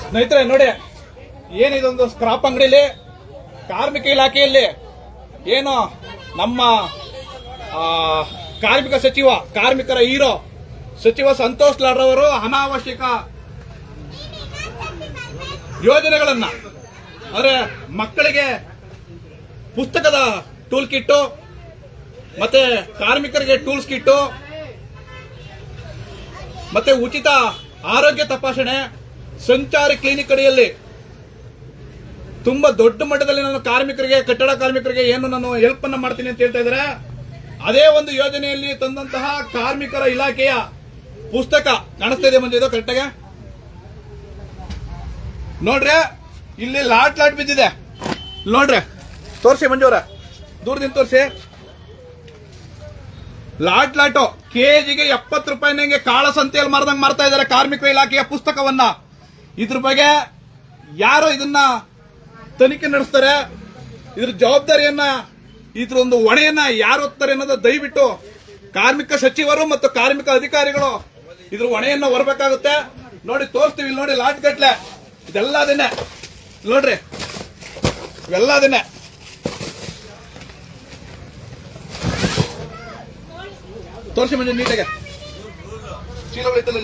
ಸ್ನೇಹಿತರೆ, ನೋಡಿ, ಏನಿದೊಂದು ಸ್ಕ್ರಾಪ್ ಅಂಗಡಿಲಿ, ಕಾರ್ಮಿಕ ಇಲಾಖೆಯಲ್ಲಿ ಏನು ನಮ್ಮ ಕಾರ್ಮಿಕ ಸಚಿವ, ಕಾರ್ಮಿಕರ ಹೀರೋ ಸಚಿವ ಸಂತೋಷ್ ಲಾಡ್ ಅವರು ಅನಾವಶ್ಯಕ ಯೋಜನೆಗಳನ್ನ, ಅಂದ್ರೆ ಮಕ್ಕಳಿಗೆ ಪುಸ್ತಕದ ಟೂಲ್ ಕಿಟ್ಟು ಮತ್ತೆ ಕಾರ್ಮಿಕರಿಗೆ ಟೂಲ್ಸ್ ಕಿಟ್ಟು ಮತ್ತೆ ಉಚಿತ ಆರೋಗ್ಯ ತಪಾಸಣೆ ಸಂಚಾರಿ ಕ್ಲಿನಿಕ್ ಅಡಿಯಲ್ಲಿ ತುಂಬಾ ದೊಡ್ಡ ಮಟ್ಟದಲ್ಲಿ ನಾನು ಕಾರ್ಮಿಕರಿಗೆ, ಕಟ್ಟಡ ಕಾರ್ಮಿಕರಿಗೆ ಏನು ನಾನು ಹೆಲ್ಪ್ ಅನ್ನ ಮಾಡ್ತೀನಿ ಅಂತ ಹೇಳ್ತಾ ಇದ್ದಾರೆ. ಅದೇ ಒಂದು ಯೋಜನೆಯಲ್ಲಿ ತಂದಂತಹ ಕಾರ್ಮಿಕರ ಇಲಾಖೆಯ ಪುಸ್ತಕ ಕಾಣಿಸ್ತಾ ಇದೆ ಮಂಜು, ಇದು ಕರೆಕ್ಟಾಗಿ ನೋಡ್ರಿ, ಇಲ್ಲಿ ಲಾಟ್ ಲಾಟ್ ಬಿದ್ದಿದೆ. ನೋಡ್ರಿ, ತೋರಿಸಿ ಮಂಜೂರ ದೂರದಿಂದ ತೋರಿಸಿ. ಲಾಟ್ ಲಾಟು, ಕೆಜಿಗೆ ಎಪ್ಪತ್ತು ರೂಪಾಯಿನಂಗೆ ಕಾಳ ಸಂತೆಯಲ್ಲಿ ಮಾರ್ದಂಗೆ ಮಾರ್ತಾ ಇದ್ದಾರೆ ಕಾರ್ಮಿಕ ಇಲಾಖೆಯ ಪುಸ್ತಕವನ್ನ. ಇದ್ರ ಬಗ್ಗೆ ಯಾರು ಇದನ್ನ ತನಿಖೆ ನಡೆಸ್ತಾರೆ, ಇದ್ರ ಜವಾಬ್ದಾರಿಯನ್ನ, ಇದ್ರ ಒಂದು ಹೊಣೆಯನ್ನ ಯಾರು ಹೊತ್ತಾರೆ ಅನ್ನೋದು ದಯವಿಟ್ಟು ಕಾರ್ಮಿಕ ಸಚಿವರು ಮತ್ತು ಕಾರ್ಮಿಕ ಅಧಿಕಾರಿಗಳು ಇದ್ರ ಹೊಣೆಯನ್ನ ಹೊರಬೇಕಾಗುತ್ತೆ. ನೋಡಿ, ತೋರಿಸ್ತೀವಿ ಇಲ್ಲಿ ನೋಡಿ ಲಾಟ್ ಗಟ್ಲೆ ಇದೆಲ್ಲ ಅದನ್ನೇ. ನೋಡ್ರಿ, ಇವೆಲ್ಲ ಅದನ್ನೇ. ತೋರಿಸಿ ಮಂಜು ನೀಟಾಗೆ. ಚೀಲಗಳು ಇತ್ತಲ್ಲ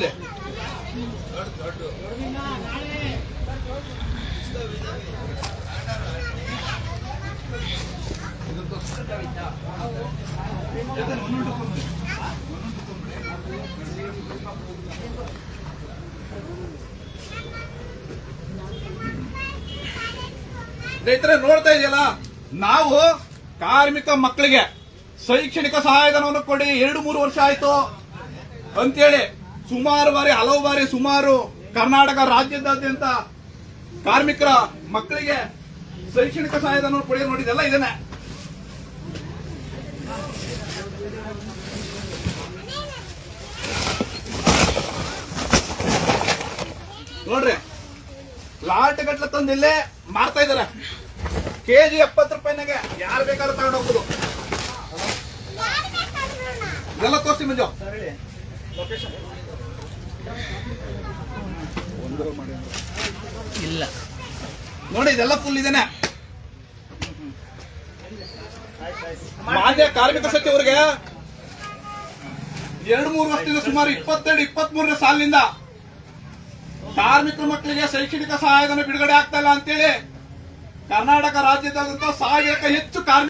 ರೈತರ ನೋಡ್ತಾ ಇದೆಯಲ್ಲ? ನಾವು ಕಾರ್ಮಿಕ ಮಕ್ಕಳಿಗೆ ಶೈಕ್ಷಣಿಕ ಸಹಾಯಧನವನ್ನು ಕೊಡಿ. ಎರಡು ಮೂರು ವರ್ಷ ಆಯ್ತು. ಅಂತೇಳಿ ಸುಮಾರು ಬಾರಿ, ಹಲವು ಬಾರಿ ಸುಮಾರು ಕರ್ನಾಟಕ ರಾಜ್ಯದಾದ್ಯಂತ ಕಾರ್ಮಿಕರ ಮಕ್ಕಳಿಗೆ ಶೈಕ್ಷಣಿಕ ಸಹಾಯಧನವನ್ನು ಕೊಡಿ ನೋಡಿದೆಲ್ಲ ಇದನ್ನೇ ನೋಡ್ರಿ ಲಾಟ್ ಗಟ್ಲೆ ತಂದಿಲ್ಲೇ ಮಾರ್ತಾ ಇದಾರೆ ಕೆಜಿ ಎಪ್ಪತ್ತು ರೂಪಾಯಿನಾಗೆ ಯಾರು ಬೇಕಾದ್ರೂ ತಗೊಂಡು ಹೋಗ್ಬೋದು. ಇದೆಲ್ಲ ತೋರಿಸಿ ಮಂಜು. ಇಲ್ಲ. ನೋಡಿ ಇದೆಲ್ಲ ಫುಲ್ ಇದೇನೆ. ಮಾನ್ಯ ಕಾರ್ಮಿಕ ಸಚಿವರಿಗೆ ಎರಡು ಮೂರು ವರ್ಷದಿಂದ ಸುಮಾರು ಇಪ್ಪತ್ತೆರಡು ಇಪ್ಪತ್ತ್ ಮೂರನೇ ಸಾಲಿನಿಂದ ಕಾರ್ಮಿಕರ ಮಕ್ಕಳಿಗೆ ಶೈಕ್ಷಣಿಕ ಸಹಾಯಧನ ಬಿಡುಗಡೆ ಆಗ್ತಾ ಇಲ್ಲ ಅಂತೇಳಿ ಕರ್ನಾಟಕ ರಾಜ್ಯದಾದ್ಯಂತ ಸಾವಿರಕ್ಕೆ ಹೆಚ್ಚು ಕಾರ್ಮಿಕ